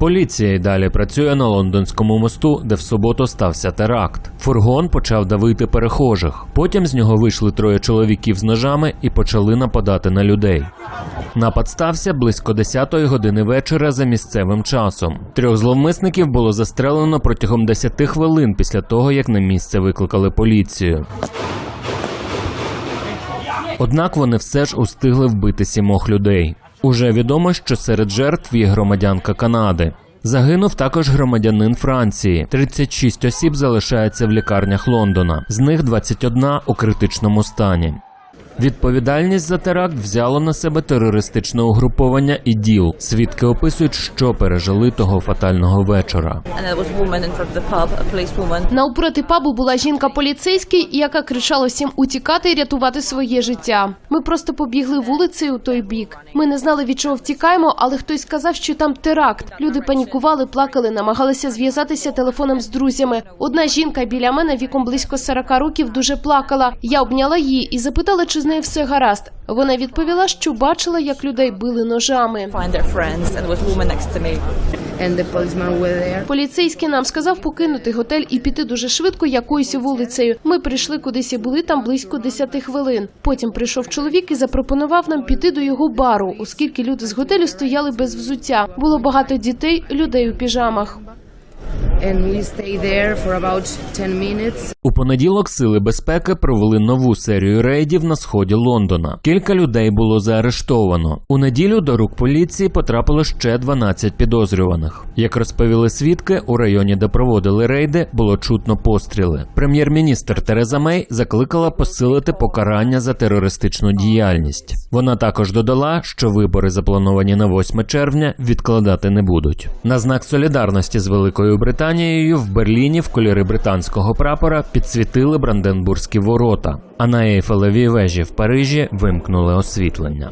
Поліція й далі працює на лондонському мосту, де в суботу стався теракт. Фургон почав давити перехожих. Потім з нього вийшли троє чоловіків з ножами і почали нападати на людей. Напад стався близько 10-ї години вечора за місцевим часом. Трьох зловмисників було застрелено протягом 10 хвилин після того, як на місце викликали поліцію. Однак вони все ж устигли вбити сімох людей. Уже відомо, що серед жертв є громадянка Канади. Загинув також громадянин Франції. 36 осіб залишаються в лікарнях Лондона, з них 21 у критичному стані. Відповідальність за теракт взяло на себе терористичне угруповання ІДІЛ. Свідки описують, що пережили того фатального вечора. Навпроти пабу була жінка поліцейський, яка кричала всім утікати і рятувати своє життя. Ми просто побігли вулицею у той бік. Ми не знали від чого втікаємо, але хтось сказав, що там теракт. Люди панікували, плакали, намагалися зв'язатися телефоном з друзями. Одна жінка біля мене віком близько 40 років дуже плакала. Я обняла її і запитала, чи з нею все гаразд. Вона відповіла, що бачила, як людей били ножами. Поліцейський нам сказав покинути готель і піти дуже швидко якоюсь вулицею. Ми прийшли кудись і були там близько 10 хвилин. Потім прийшов чоловік і запропонував нам піти до його бару, оскільки люди з готелю стояли без взуття. Було багато дітей, людей у піжамах. And we stayed there for about 10 minutes. У понеділок сили безпеки провели нову серію рейдів на сході Лондона. Кілька людей було заарештовано. У неділю до рук поліції потрапило ще 12 підозрюваних. Як розповіли свідки, у районі, де проводили рейди, було чутно постріли. Прем'єр-міністр Тереза Мей закликала посилити покарання за терористичну діяльність. Вона також додала, що вибори, заплановані на 8 червня, відкладати не будуть. На знак солідарності з Великою Британією в Берліні в кольори британського прапора підсвітили Бранденбурзькі ворота, а на Ейфелевій вежі в Парижі вимкнули освітлення.